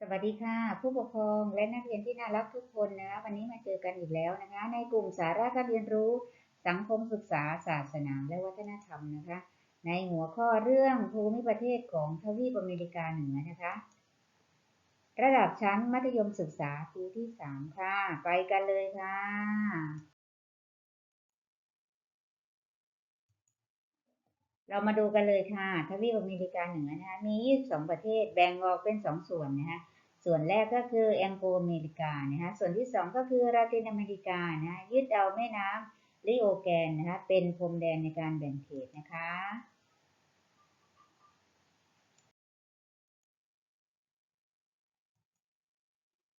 สวัสดีค่ะ ผู้ปกครองและนักเรียนที่น่ารักทุกคนนะ วันนี้มาเจอกันอีกแล้วนะคะ ในกลุ่มสาระการเรียนรู้ สังคมศึกษาศาสนาและวัฒนธรรมนะคะ ในหัวข้อเรื่องภูมิประเทศของทวีปอเมริกาเหนือนะคะ ระดับชั้นมัธยมศึกษาปีที่สามค่ะ ไปกันเลยค่ะเรามาดูกันเลยค่ะ ทวีปอเมริกาเหนือนะคะมี 22 ประเทศ แบ่งออกเป็น 2 ส่วนนะคะ ส่วนแรกก็คือแองโกลอเมริกานะคะส่วนที่ 2 ก็คือลาตินอเมริกานะะยึดเอาแม่น้ำลิโอแกนนะคะเป็นพรมแดนในการแบ่งเขตนะคะ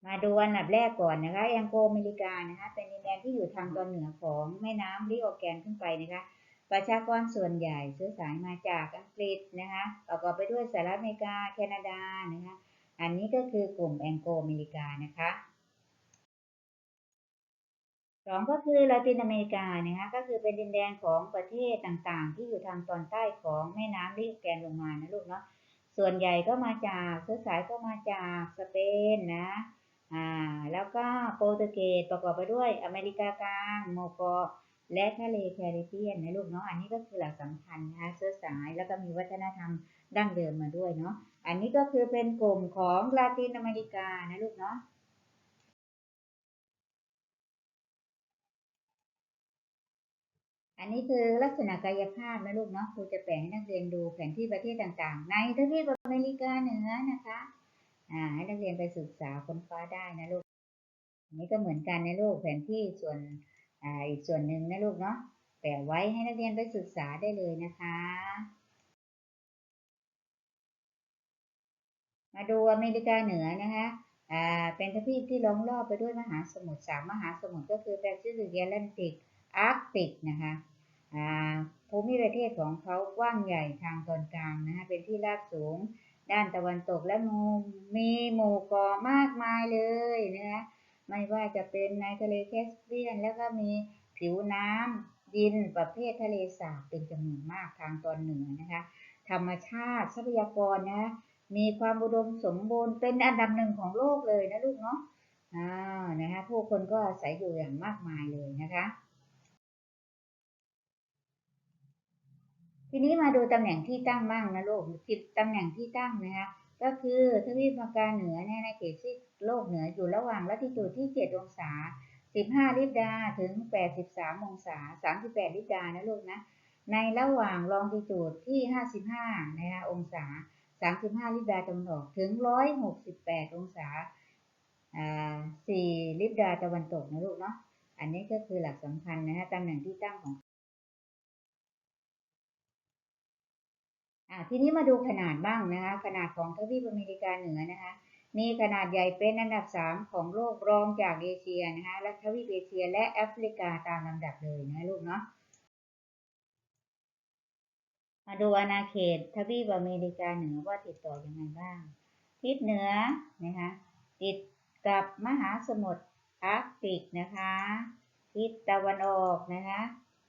มาดูอันดับแรกก่อนนะคะแองโกลอเมริกานะคะเป็นดินแดนที่อยู่ทางตอนเหนือของแม่น้ำลิโอแกนขึ้นไปนะคะประชากรส่วนใหญ่เชื้อสายมาจากอังกฤษนะคะประกอบไปด้วยสหรัฐอเมริกา แคนาดานะคะ อันนี้ก็คือกลุ่มแองโกอเมริกานะคะสองก็คือลาตินอเมริกานะคะก็คือเป็นดินแดนของประเทศต่างๆ ที่อยู่ทางตอนใต้ของแม่น้ำลิโอแกนลงมานะลูกเนาะส่วนใหญ่ก็มาจากเชื้อสายก็มาจากสเปนนะอ่าแล้วก็โปรตุเกสประกอบไปด้วยอเมริกากลางโมโกและทะเลแคริบเบียนนะลูกเนาะอันนี้ก็คือหลักสำคัญนะคะเชื้อสายแล้วก็มีวัฒนธรรม ดั้งเดิมมาด้วยเนาะ อันนี้ก็คือเป็นกลุ่มของลาตินอเมริกานะลูกเนาะอันนี้คือลักษณะกายภาพนะลูกเนาะครูจะแปลงให้นักเรียนดูแผนที่ประเทศต่างๆ ในทวีปอเมริกาเหนือนะคะ อ่า ให้นักเรียนไปศึกษาค้นคว้าได้นะลูก อันนี้ก็เหมือนกันนะลูกแผนที่ส่วนอ่าอีกส่วนหนึ่งนะลูกเนาะแปะไว้ให้นักเรียนไปศึกษาได้เลยนะคะ มาดูอเมริกาเหนือนะคะอ่าเป็นทวีปที่ล้อมรอบไปด้วยมหาสมุทรสามมหาสมุทรก็คือแปซิฟิกแอตแลนติกอาร์กติกนะคะอ่าภูมิประเทศของเขากว้างใหญ่ทางตอนกลางนะคะเป็นที่ราบสูงด้านตะวันตกและมูมีหมู่เกาะมากมายเลยนะคะไม่ว่าจะเป็นในทะเลแคสเปียน แล้วก็มีผิวน้ำดินประเภททะเลสาบเป็นจำนวนมากทางตอนเหนือนะคะ ธรรมชาติทรัพยากรนะ มีความอุดมสมบูรณ์เป็นอันดับหนึ่งของโลกเลยนะลูกเนาะอ่านะคะผู้คนก็อาศัยอยู่อย่างมากมายเลยนะคะ ทีนี้มาดูตำแหน่งที่ตั้งบ้างนะลูกสิบตำแหน่งที่ตั้งนะคะก็คือทวีปอเมริกาเหนือเนี่ยในเขตซีกโลกเหนืออยู่ระหว่างลัติจูดที่ 7 องศา 15 ลิบดาถึง 83 องศา 38 ลิบดานะลูกนะ ในระหว่างลองติจูดที่ 55 นะคะองศา 35 ลิบดาตะวันออกถึง 168 องศาอ่า4 ลิบดาตะวันตกนะลูกเนาะ อันนี้ก็คือหลักสำคัญนะฮะตำแหน่งที่ตั้งของอ่าทีนี้มาดูขนาดบ้างนะคะ ขนาดของทวีปอเมริกาเหนือนะคะ มีขนาดใหญ่เป็นอันดับ 3 ของโลกรองจากเอเชียนะคะ และทวีปเอเชียและแอฟริกาตามลำดับเลยนะลูกเนาะ มาดูอาณาเขตทวีปอเมริกาเหนือว่าติดต่อยังไงบ้าง ทิศเหนือนะคะติดกับมหาสมุทรแอาร์กติกนะคะ ทิศตะวันออกนะคะ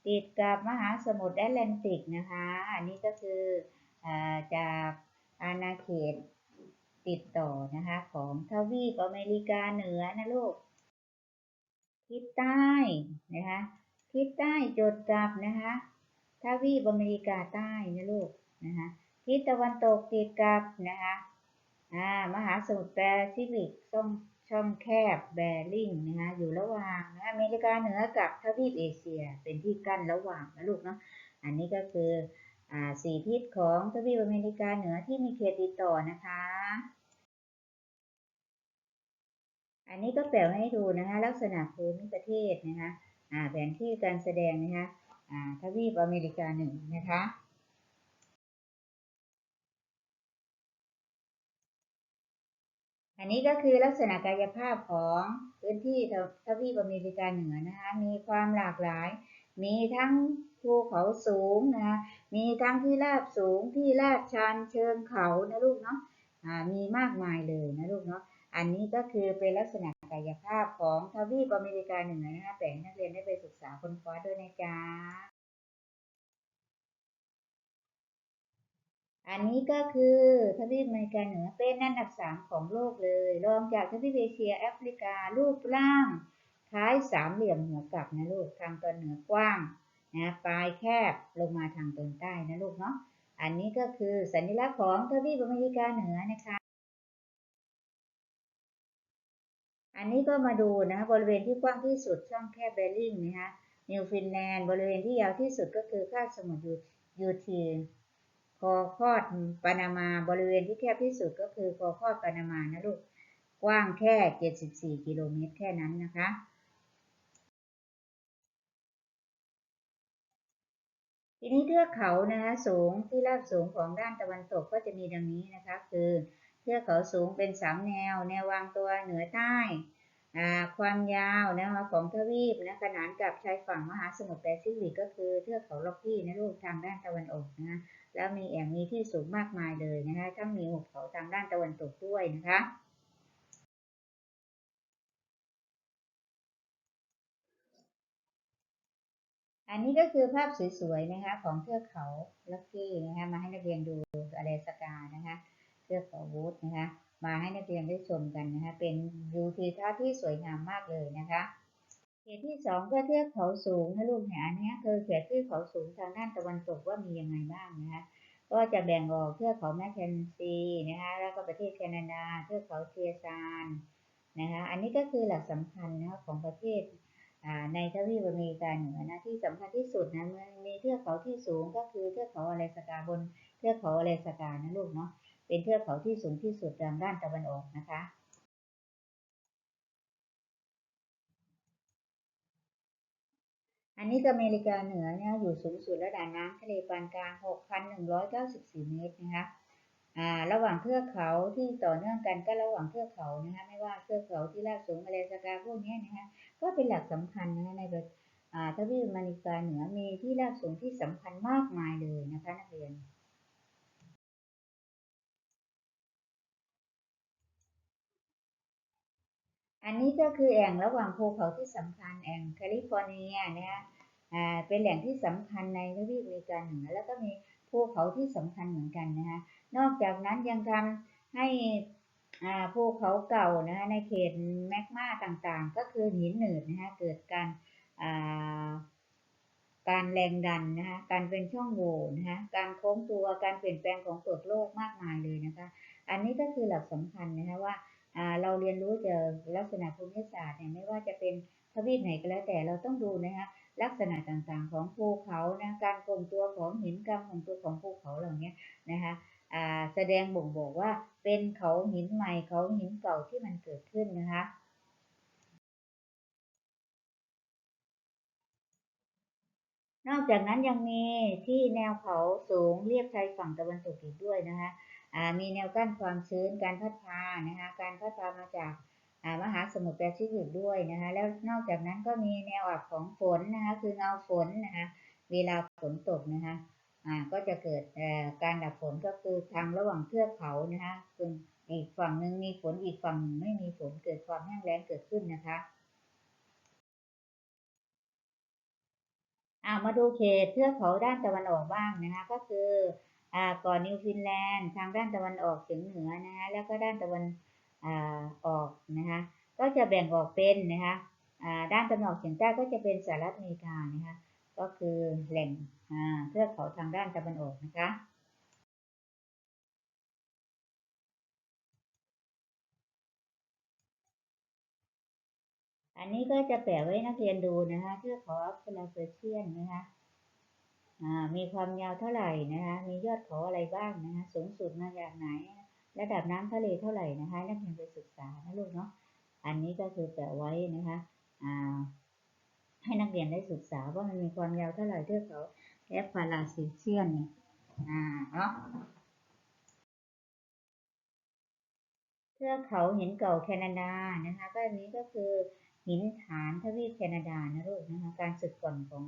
ติดกับมหาสมุทรแอตแลนติกนะคะ อันนี้ก็คืออาจากอาณาเขตติดต่อนะคะของทวีปอเมริกาเหนือนะลูก ทิศใต้นะคะ ทิศใต้จดกับนะคะ ทวีปอเมริกาใต้นะลูกนะคะทิศตะวันตกติดกับนะคะอ่ามหาสมุทรแปซิฟิกช่องช่องแคบแบริ่งนะคะอยู่ระหว่างนะอเมริกาเหนือกับทวีปเอเชียเป็นที่กั้นระหว่างนะลูกเนาะอันนี้ก็คืออ่าสี่ทิศของทวีปอเมริกาเหนือที่มีเขตติดต่อนะคะอันนี้ก็แปลให้ดูนะคะ ลักษณะภูมิประเทศนะคะอ่าแผนที่การแสดงนะคะ ทวีปอเมริกาหนึ่งนะคะอันนี้ก็คือลักษณะกายภาพของพื้นที่ทวีปอเมริกาเหนือนะคะ มีความหลากหลาย มีทั้งภูเขาสูงนะคะมีทั้งที่ราบสูงที่ลาดชันเชิงเขานะลูกเนาะอ่ามีมากมายเลยนะลูกเนาะ อันนี้ก็คือเป็นลักษณะ กายภาพของทวีปอเมริกาเหนือนะคะแปลให้นักเรียนได้ไปศึกษาค้นคว้าด้วยนะจ๊ะ อันนี้ก็คือทวีปอเมริกาเหนือเป็นอันดับสามของโลกเลย รองจากทวีปเอเชียแอฟริการูปร่างคล้ายสามเหลี่ยมหัวกลับนะลูกทางตอนเหนือกว้างนะปลายแคบลงมาทางตอนใต้นะลูกเนาะอันนี้ก็คือสัญลักษณ์ของทวีปอเมริกาเหนือนะคะ อันนี้ก็มาดูนะบริเวณที่กว้างที่สุดช่องแคบเบลลิงนะคะนิวฟินแลนด์บริเวณที่ยาวที่สุดก็คือคาบสมุทรยูทีคอคอดปานามาบริเวณที่แคบที่สุดก็คือคอคอดปานามานะลูกกว้างแค่ 74 กิโลเมตรแค่นั้นนะคะทีนี้เทือกเขานะคะสูงที่ราบสูงของด้านตะวันตกก็จะมีดังนี้นะคะ คือ ทือกเขาสูงเป็นสามแนว แนววางตัวเหนือใต้ ความยาวนะคะของทวีปนะขนานกับชายฝั่งมหาสมุทรแปซิฟิกก็คือเทือกเขาล็อกกี้ในะลูกทางด้านตะวันออกนะแล้วมีแอ่งมีที่สูงมากมายเลยนะคะทั้งมีหุบเขาทางด้านตะวันตกด้วยนะคะอันนี้ก็คือภาพสวยๆนะคะของเทือกเขาล็อกกี้นะคะมาให้นักเรียนดูอะไรสกานะคะ เทือกเขาวูดนะคะ มาให้นักเรียนได้ชมกันนะคะ เป็นวิวทิวทัศน์ที่สวยงามมากเลยนะคะเขตที่สองก็เทือกเขาสูงนะลูกเนี่ยอันนี้คือเขตที่เขาสูงทางด้านตะวันตกว่ามียังไงบ้างนะคะก็จะแบ่งออกเทือกเขาแมคเคนซีนะคะแล้วก็ประเทศแคนาดาเทือกเขาเทียซานนะคะอันนี้ก็คือหลักสำคัญนะคะของประเทศในทวีปอเมริกาเหนือนะที่สำคัญที่สุดนะมีเทือกเขาที่สูงก็คือเทือกเขาอเลสกาบนเทือกเขาอเลสกานะลูกเนาะ เป็นเทือกเขาที่สูงที่สุดทางด้านตะวันออกนะคะ อันนี้อเมริกาเหนือเนี่ยอยู่สูงสุดระดับน้ำทะเลปานกลาง 6,194 เมตรนะคะระหว่างเทือกเขาที่ต่อเนื่องกันก็ระหว่างเทือกเขานะคะไม่ว่าเทือกเขาที่ราบสูงอเลสกาพวกนี้นะคะก็เป็นหลักสำคัญนะคะในทวีปอเมริกาเหนือมีที่ราบสูงที่สำคัญมากมายเลยนะคะนักเรียน อันนี้ก็คือแอ่งระหว่างภูเขาที่สำคัญแอ่งแคลิฟอร์เนียนะคะอ่าเป็นแหล่งที่สำคัญในทวีปอเมริกาเหนือแล้วก็มีภูเขาที่สำคัญเหมือนกันนะคะนอกจากนั้นยังทำให้ภูเขาเก่านะคะในเขตแมกมาต่างๆ ก็คือหินหนืดนะคะเกิดการการแรงดันนะคะการเป็นช่องโหว่นะคะการโค้งตัวการเปลี่ยนแปลงของเปลือกโลกมากมายเลยนะคะ อันนี้ก็คือหลักสำคัญนะคะว่า เราเรียนรู้จากลักษณะภูมิศาสตร์เนี่ยไม่ว่าจะเป็นทวีปไหนก็แล้วแต่เราต้องดูนะคะลักษณะต่างๆของภูเขานะการโค้งตัวของหินการโค้งตัวของภูเขาเหล่านี้นะคะแสดงบ่งบอกว่าเป็นเขาหินใหม่เขาหินเก่าที่มันเกิดขึ้นนะคะนอกจากนั้นยังมีที่แนวเขาสูงเรียบชายฝั่งตะวันตกอีกด้วยนะคะ มีแนวกั้นความชื้นการพัดพานะคะการพัดพามาจากมหาสมุทรแปซิฟิกด้วยนะคะแล้วนอกจากนั้นก็มีแนวอับของฝนนะคะคือเงาฝนนะคะเวลาฝนตกนะคะก็จะเกิดการดับฝนก็คือทางระหว่างเทือกเขานะคะคืออีกฝั่งหนึ่งมีฝนอีกฝั่งหนึ่งไม่มีฝนเกิดความแห้งแล้งเกิดขึ้นนะคะอ่ามาดูเขตเทือกเขาด้านตะวันออกบ้างนะคะ ก็คือ ก่อนนิวฟินแลนด์ทางด้านตะวันออกเฉียงเหนือนะคะแล้วก็ด้านตะวันอออกนะคะก็จะแบ่งออกเป็นนะคะด้านตะวันออกเฉียงใต้ก็จะเป็นสหรัฐอเมริกานะคะก็คือแหล่งเทือกเขาทางด้านตะวันออกนะคะอันนี้ก็จะแปะไว้นักเรียนดูนะคะเทือกเขาอัฟราเปเชียนนะคะ มีความยาวเท่าไหร่นะคะมียอดเขาอะไรบ้างนะคะสูงสุดมาจากไหน ระดับน้ำทะเลเท่าไหร่นะคะนักเรียนไปศึกษานะลูกเนาะอันนี้ก็คือแปะไว้นะคะให้นักเรียนได้ศึกษาว่ามันมีความยาวเท่าไหร่เทือกเขาแอฟราซิเชียนเนี่ยเนาะเทือกเขาหินเก่าแคนาดานะคะก็อันนี้ก็คือหินฐานทวีปแคนาดานะลูกนะคะการสึกก่อนของ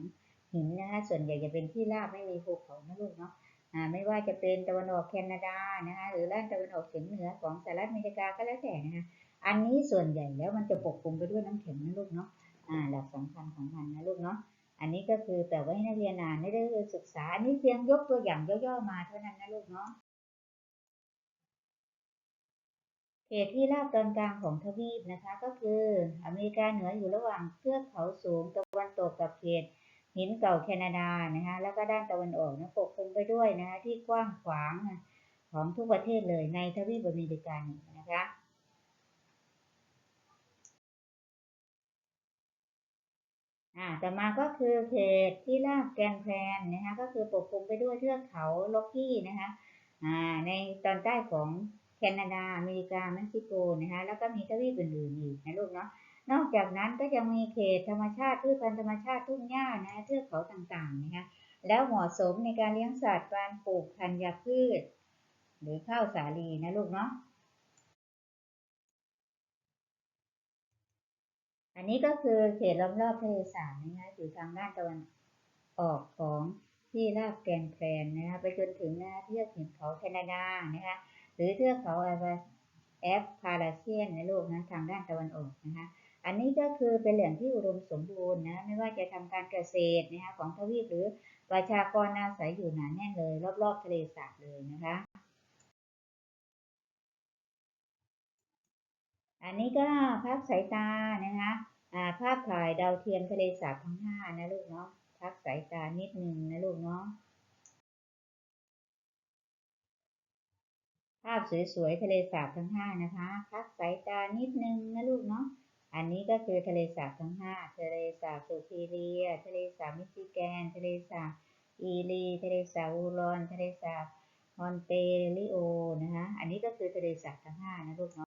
หินนะคะส่วนใหญ่จะเป็นที่ราบไม่มีภูเขานะลูกเนาะอ่าไม่ว่าจะเป็นตะวันออกแคนาดานะคะหรือด้านตะวันออกเฉียงเหนือของสหรัฐอเมริกาก็แล้วแต่นะคะอันนี้ส่วนใหญ่แล้วมันจะปกคลุมไปด้วยน้ำแข็งนะลูกเนาะอ่าหลักสำคัญของมันนะลูกเนาะอันนี้ก็คือแต่ว่าให้นักเรียนอ่านได้ศึกษาอันนี้เพียงยกตัวอย่างย่อๆมาเท่านั้นนะลูกเนาะเขตที่ราบตอนกลางของทวีปนะคะก็คืออเมริกาเหนืออยู่ระหว่างเทือกเขาสูงตะวันตกกับเขต หินเก่าแคนาดานะคะแล้วก็ด้านตะวันออกนะปกคลุมไปด้วยนะคะที่กว้างขวางของทุกประเทศเลยในทวีปอเมริกานนะคะอ่าต่อมาก็คือเขตที่ราบแกนแพลนนะคะก็คือปกคลุมไปด้วยเทือกเขาล็อกกี้นะคะอ่าในตอนใต้ของแคนาดาอเมริกาเม็กซิโกนะคะแล้วก็มีทวีปอื่นๆอีกนะลูกเนาะ นอกจากนั้นก็ยังมีเขตธรรมชาติพืชพันธุ์ธรรมชาติทุ่งหญ้านะเทือกเขาต่างๆนะคะแล้วเหมาะสมในการเลี้ยงสัตว์การปลูกธัญพืช หรือข้าวสาลีนะลูกเนาะอันนี้ก็คือเขตล้อมรอบทะเลสาบนะคะอยู่ทางด้านตะวันออกของที่ราบแกนแพลนนะคะไปจนถึงน้าเทือกหินเขาแคนาดานะคะหรือเทือกเขาแอฟพาราเซียนในโลกนะทางด้านตะวันออกนะคะ อันนี้ก็คือเป็นแหล่งที่อุดมสมบูรณ์นะไม่ว่าจะทำการเกษตรนะคะของทวีปหรือประชากรอาศัยอยู่หนาแน่นเลย รอบๆทะเลสาบเลยนะคะ อันนี้ก็ภาพสายตานะคะภาพถ่ายดาวเทียมทะเลสาบทั้งห้านะลูกเนาะพักสายตานิดนึงนะลูกเนาะภาพสวยๆทะเลสาบทั้งห้านะคะ พักสายตานิดนึงนะลูกเนาะ อันนี้ก็คือทะเลสาบทั้งห้าทะเลสาบสุพีเรีย ทะเลสาบมิชิแกน ทะเลสาบอีลีทะเลสาบอูรอน ทะเลสาบมอนเตริโอนะคะอันนี้ก็คือทะเลสาบทั้งห้านะลูกเนาะ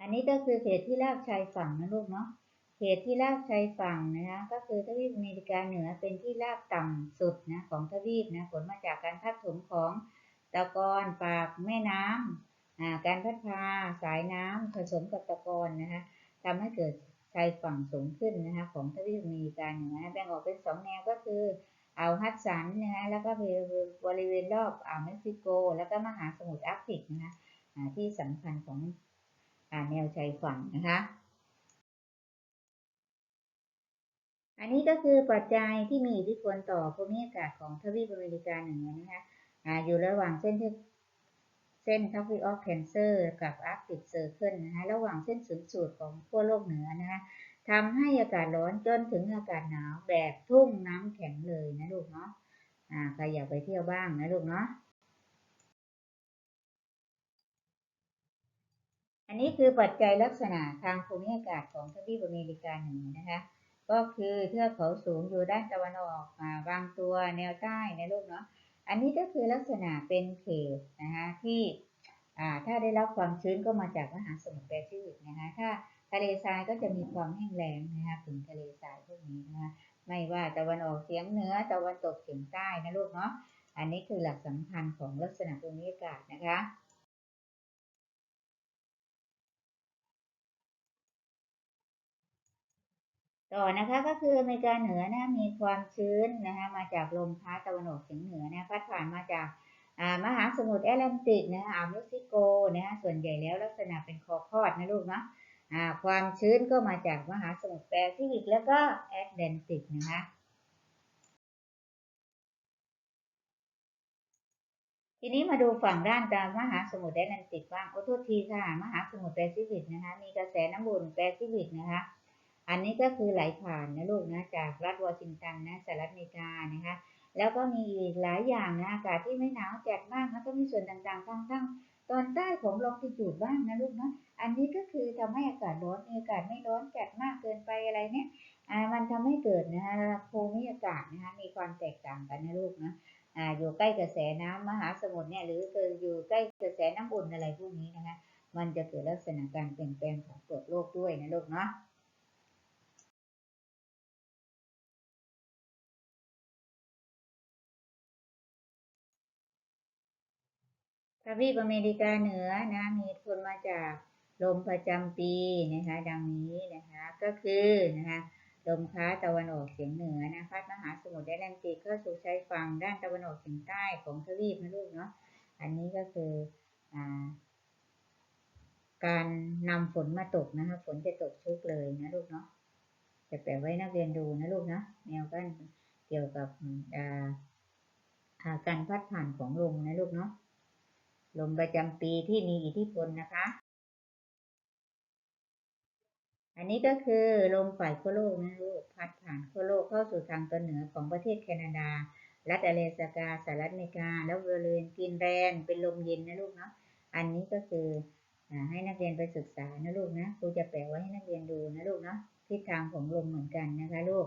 อันนี้ก็คือเขตที่ราบชายฝั่งนะลูกเนาะเขตที่ราบชายฝั่งนะคะก็คือทวีปอเมริกาเหนือเป็นที่ราบต่ำสุดนะของทวีปนะผลมาจากการพัดถมของตะกอนปากแม่น้ำอ่า การพัดพาสายน้ำผสมกับตะกอนนะคะทำให้เกิดชายฝั่งสูงขึ้นนะคะของทวีปอเมริกาเหนือแบ่งออกเป็นสองแนวก็คืออ่าวฮัดสันนะคะแล้วก็บริเวณรอบอ่าวเม็กซิโก แล้วก็มหาสมุทรอาร์กติกนะคะที่สำคัญของแนวชายฝั่งนะคะอันนี้ก็คือปัจจัยที่มีอิทธิพลต่อภูมิอากาศของทวีปอเมริกาเหนือนะคะออยู่ระหว่างเส้นที่ เส้นทัฟฟี่ออฟแคนเซอร์กับอาร์กติกเซอร์เคิลนะคะระหว่างเส้นศูนย์สูตรของขั้วโลกเหนือนะคะทำให้อากาศร้อนจนถึงอากาศหนาวแบบทุ่งน้ำแข็งเลยนะลูกเนาะอ่าใครอยากไปเที่ยวบ้างนะลูกเนาะอันนี้คือปัจจัยลักษณะทางภูมิอากาศของทวีปอเมริกาเหนือนะคะ ก็คือเทือกเขาสูงอยู่ด้านตะวันออกบางตัวแนวใต้ในโลกเนาะ อันนี้ก็คือลักษณะเป็นเขตนะคะที่ถ้าได้รับความชื้นก็มาจากมหาสมุทรแปซิฟิกนะคะถ้าทะเลทรายก็จะมีความแห้งแล้งนะคะถึงทะเลทรายพวกนี้นะคะไม่ว่าตะวันออกเฉียงเหนือตะวันตกเฉียงใต้นะลูกเนาะอันนี้คือหลักสำคัญของลักษณะภูมิอากาศนะคะ ต่อนะคะก็คืออเมริกาเหนือนะมีความชื้นนะคะมาจากลมพัดตะวันออกเฉียงเหนือนะพัดผ่านมาจากมหาสมุทรแอตแลนติกนะอ่าวเม็กซิโกนะคะส่วนใหญ่แล้วลักษณะเป็นคอคอดนะลูกนะความชื้นก็มาจากมหาสมุทรแปซิฟิกแล้วก็แอตแลนติกนะคะทีนี้มาดูฝั่งด้านตามมหาสมุทรแอตแลนติกบ้างโอ้โทษทีค่ะ มหาสมุทรแปซิฟิกนะคะมีกระแสน้ำบุญแปซิฟิกนะคะ อันนี้ก็คือไหลผ่านนะลูกนะจากรัฐวอชิงตันนะสหรัฐอเมริกานะคะแล้วก็มีอีกหลายอย่างนะอากาศที่ไม่หนาวจัดมากแล้วก็มีส่วนต่างๆทางทั้งตอนใต้ของลองทิจูดบ้างนะลูกนะอันนี้ก็คือทำให้อากาศร้อนมีอากาศไม่ร้อนจัดมากเกินไปอะไรเนี่ยมันทำให้เกิดนะคะภูมิอากาศนะคะมีความแตกต่างกันนะลูกนะอ่าอยู่ใกล้กระแสน้ำมหาสมุทรเนี่ยหรือเกิดอยู่ใกล้กระแสน้ำอุ่นอะไรพวกนี้นะคะมันจะเกิดลักษณะการเปลี่ยนแปลงของเปลือกโลกด้วยนะลูกเนาะ วีปอเมริกาเหนือนะมีผลมาจากลมประจำปีนะคะดังนี้นะคะก็คือนะคะลมพัดตะวันออกเฉียงเหนือนะพัดมหาสมุทรแอตแลนติกเข้าสู่ชายฝั่งด้านตะวันออกเฉียงใต้ของทวีปนะลูกเนาะอันนี้ก็คืออการนำฝนมาตกนะคะฝนจะตกชุกเลยนะลูกเนาะจะแปลไว้นักเรียนดูนะลูกนะแนวกันเกี่ยวกับการพัดผ่านของลมนะลูกเนาะ ลมประจำปีที่มีอิทธิพลนะคะ อันนี้ก็คือลมฝ่ายขั้วโลกนะลูกพัดผ่านขั้วโลกเข้าสู่ทางตอนเหนือของประเทศแคนาดา รัฐอเลสกาสหรัฐอเมริกา แล้วบริเวณกรีนแลนเป็นลมเย็นนะลูกเนาะ อันนี้ก็คือให้นักเรียนไปศึกษานะลูกนะครูจะแปลไว้ให้นักเรียนดูนะลูกเนาะทิศทางของลมเหมือนกันนะคะลูก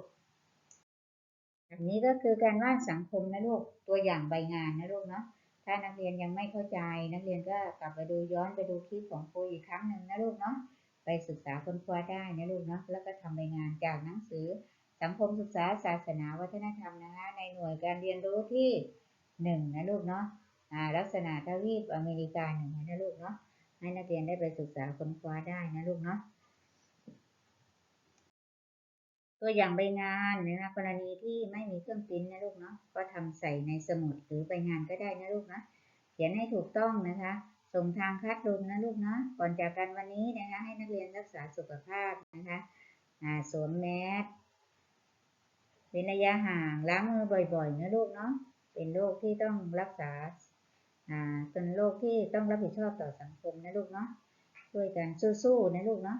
อันนี้ก็คือการวาดสังคมนะลูกตัวอย่างใบงานนะลูกเนาะ ถ้านักเรียนยังไม่เข้าใจ นักเรียนก็กลับไปดูย้อนไปดูคลิปของครูอีกครั้งหนึ่งนะลูกเนาะไปศึกษาค้นคว้าได้นะลูกเนาะแล้วก็ทำใบงานจากหนังสือ สังคมศึกษาศาสนาวัฒนธรรมนะคะในหน่วยการเรียนรู้ที่หนึ่งนะลูกเนาะอ่าลักษณะทวีปอเมริกาหนึ่งนะลูกเนาะให้นักเรียนได้ไปศึกษาค้นคว้าได้นะลูกเนาะ ตัวอย่างใบงานนะคะกรณีที่ไม่มีเครื่องปริ้นนะลูกเนาะก็ทำใส่ในสมุดหรือใบงานก็ได้นะลูกนะเขียนให้ถูกต้องนะคะ ส่งทางคัดลมนะลูกนะก่อนจากกันวันนี้นะคะ ให้นักเรียนรักษาสุขภาพนะคะสวมแมสเว้นระยะห่างล้างมือบ่อยๆนะลูกเนาะเป็นโรคที่ต้องรักษาอ่าเป็นโรคที่ต้องรับผิดชอบต่อสังคมนะลูกเนาะช่วยกันสู้ๆนะลูกเนาะ